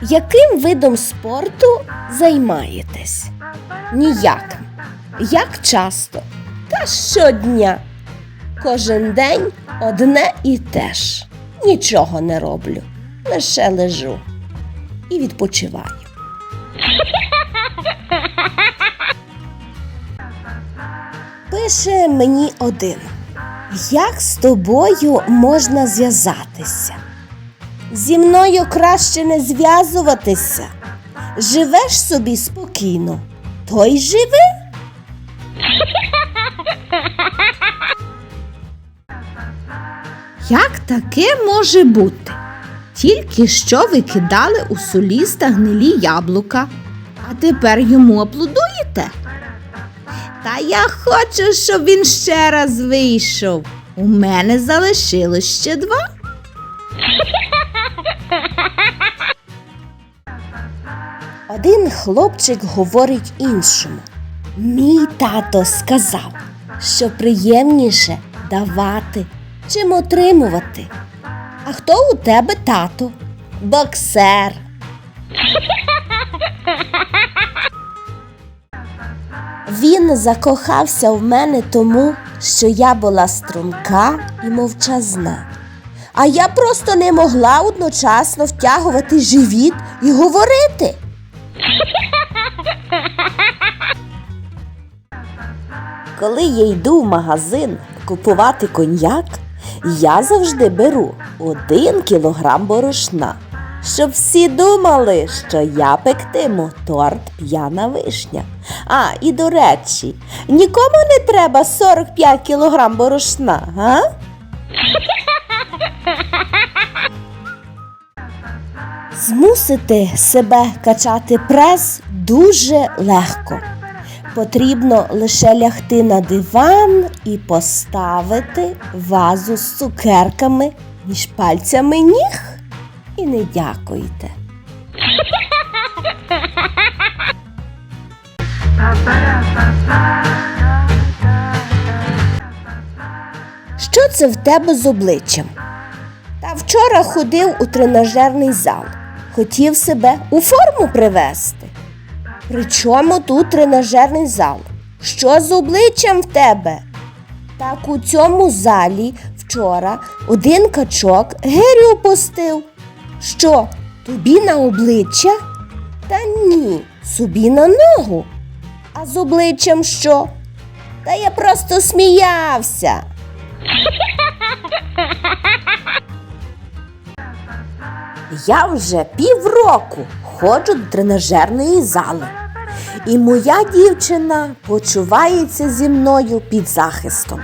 Яким видом спорту займаєтесь? Ніяким. Як часто? Та щодня. Кожен день одне і те ж. Нічого не роблю. Лише лежу і відпочиваю. Пише мені один. Як з тобою можна зв'язатися? Зі мною краще не зв'язуватися. Живеш собі спокійно, то й живи. Як таке може бути? Тільки що ви кидали у соліста гнилі яблука, а тепер йому аплодуєте? Та я хочу, щоб він ще раз вийшов. У мене залишилось ще два. Один хлопчик говорить іншому. Мій тато сказав, що приємніше давати, чим отримувати. А хто у тебе тато? Боксер. Він закохався в мене тому, що я була струнка і мовчазна. А я просто не могла одночасно втягувати живіт і говорити. Коли я йду в магазин купувати коньяк, я завжди беру один кілограм борошна, щоб всі думали, що я пектиму торт п'яна вишня. А, і до речі, нікому не треба 45 кілограм борошна, га? Змусити себе качати прес дуже легко. Потрібно лише лягти на диван і поставити вазу з цукерками між пальцями ніг. І не дякуйте. Що це в тебе з обличчям? Вчора ходив у тренажерний зал. Хотів себе у форму привести. При чому тут тренажерний зал? Що з обличчям в тебе? Так у цьому залі вчора один качок гирю опустив. Що, тобі на обличчя? Та ні, собі на ногу. А з обличчям що? Та я просто сміявся. Я вже півроку ходжу до тренажерної зали. І моя дівчина почувається зі мною під захистом.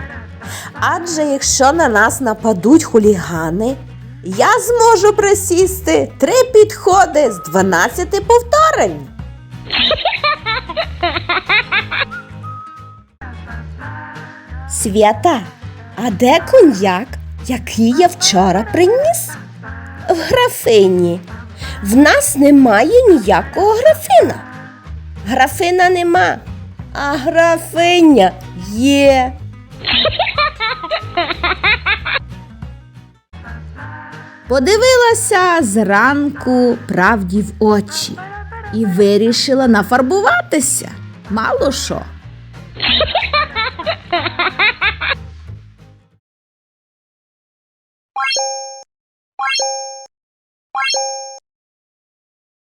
Адже якщо на нас нападуть хулігани, я зможу присісти три підходи з 12 повторень. Свята, а де коньяк, який я вчора приніс? Графині. В нас немає ніякого графина. Графина нема, а графиня є. Подивилася зранку правді в очі і вирішила нафарбуватися. Мало що.